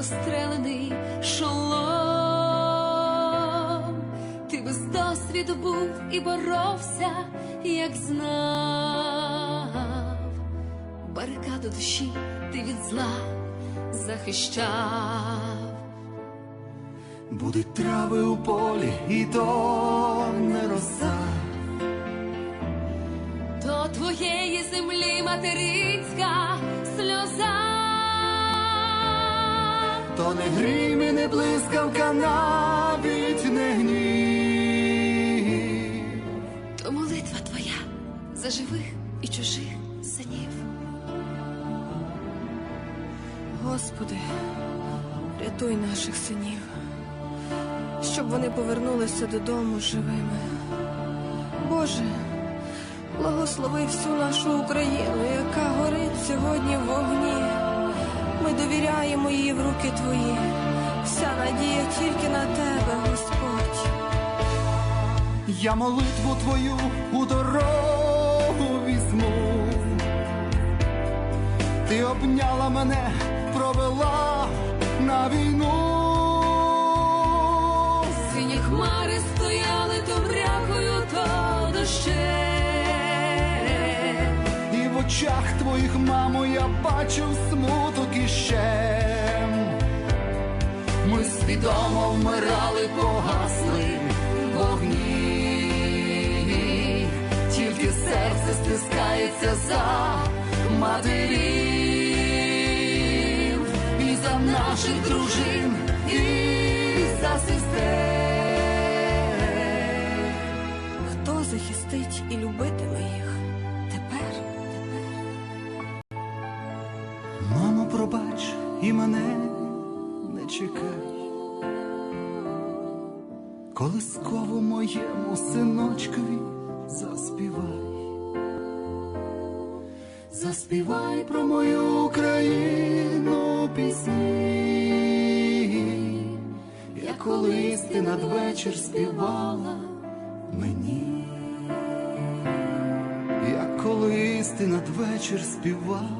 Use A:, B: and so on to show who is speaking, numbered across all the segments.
A: прострелений шолом. Ти без досвіду був і боровся, як знав. Барикаду душі ти від зла захищав.
B: Будуть трави у полі, і то не роса.
A: До твоєї землі материнська
B: То не грім і не блискавка, навіть не гнів.
A: То молитва твоя за живих і чужих синів.
C: Господи, рятуй наших синів, щоб вони повернулися додому живими. Боже, благослови всю нашу Україну, яка горить сьогодні в вогні. Ми довіряємо її в руки Твої. Вся надія тільки на Тебе, Господь.
B: Я молитву твою у дорогу візьму. Ти обняла мене, провела на війну.
A: Сині хмари стояли то мрякою, то дощем.
B: Очах твоїх, мамо, я бачив смуток і щем. Ми свідомо вмирали, погасли вогні, тільки серце стискається за матерів, і за наших дружин, і за сестер.
C: Хто захистить і любитиме їх
B: і мене не чекай. Колискову моєму синочкові заспівай. Заспівай про мою Україну пісні, як колись ти надвечір співала мені, як колись ти надвечір співала.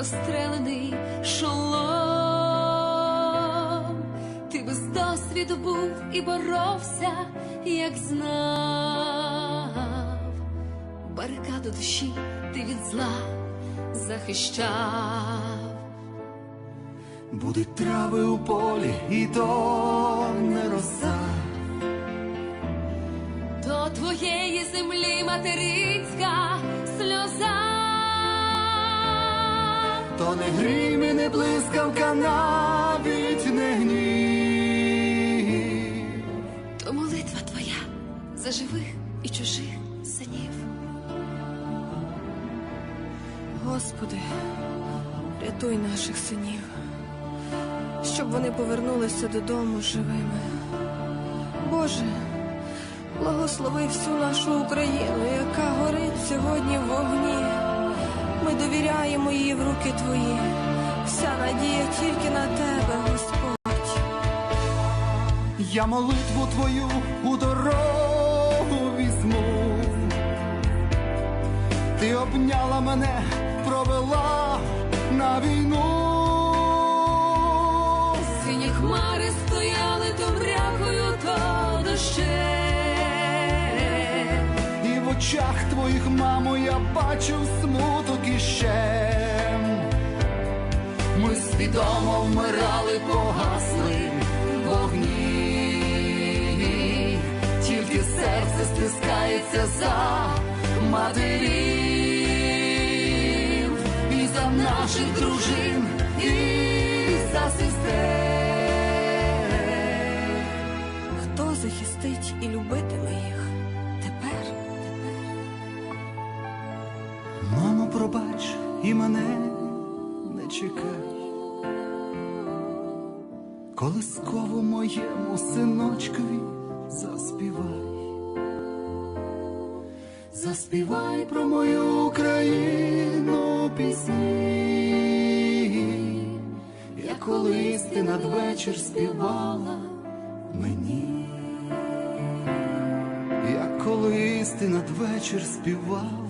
A: прострелений шолом. Ти без досвіду був і боровся, як знав. Барикаду душі ти від зла захищав.
B: Будуть трави у полі, і то не роса.
A: До твоєї землі материнська сльоза.
B: То не грім і не блискавка, навіть не гнів.
A: То молитва твоя за живих і чужих синів.
C: Господи, рятуй наших синів, щоб вони повернулися додому живими. Боже, благослови всю нашу Україну, яка горить сьогодні в вогні. Ми довіряємо її в руки Твої. Вся надія тільки на Тебе, Господь.
B: Я молитву твою у дорогу візьму. Ти обняла мене, провела на війну.
A: Сині хмари стояли то мрякою, то дощем.
B: Очах твоїх, мамо, я бачив смуток і щем. Ми свідомо вмирали, погасли вогні, тільки серце стискається за матерів і за наших дружин, і за сестер.
C: Хто захистить і любитиме їх
B: і мене не чекай. Колискову моєму синочкові заспівай. Заспівай про мою Україну пісні, як колись ти надвечір співала мені, як колись ти надвечір співала.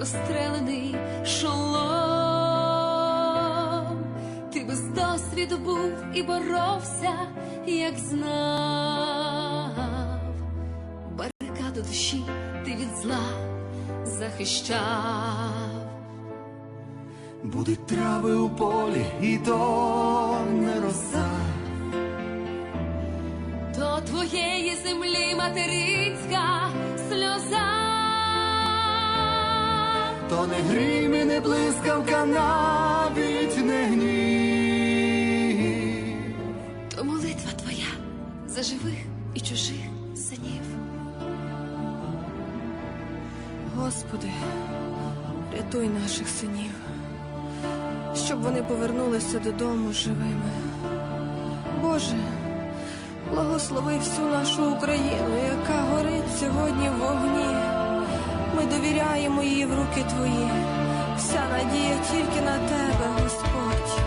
A: прострелений шолом. Ти без досвіду був і боровся, як знав. Барикаду душі ти від зла захищав.
B: Будуть трави у полі, і то не роса.
A: До твоєї землі материнська сльоза.
B: То не грім і не блискавка, навіть не гнів.
A: То молитва твоя за живих і чужих синів.
C: Господи, рятуй наших синів, щоб вони повернулися додому живими. Боже, благослови всю нашу Україну, яка горить сьогодні в вогні. Ми довіряємо її в руки Твої. Вся надія тільки на Тебе, Господь.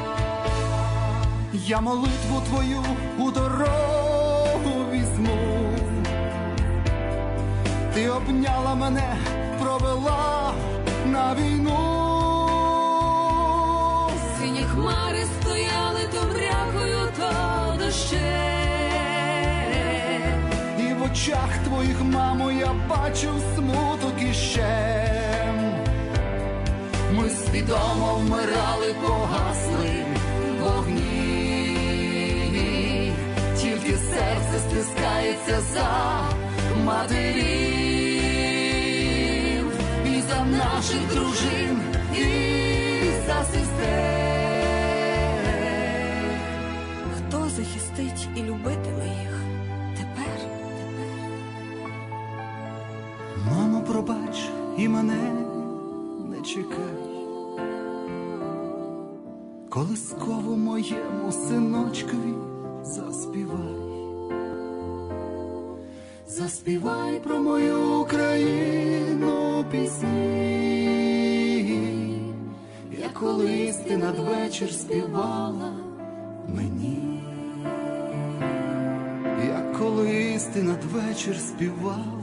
B: Я молитву твою у дорогу візьму. Ти обняла мене, провела на війну.
A: Сині хмари стояли то мрякою, то дощем.
B: Очах твоїх, мамо, я бачив смуток і щем. Ми свідомо вмирали, погасли вогні, тільки серце стискається за матерів, і за наших дружин, і за сестер.
C: Хто захистить і любитиме їх
B: і мене не чекай. Колискову моєму синочкові заспівай. Заспівай про мою Україну пісні, як колись ти надвечір співала мені, як колись ти надвечір співала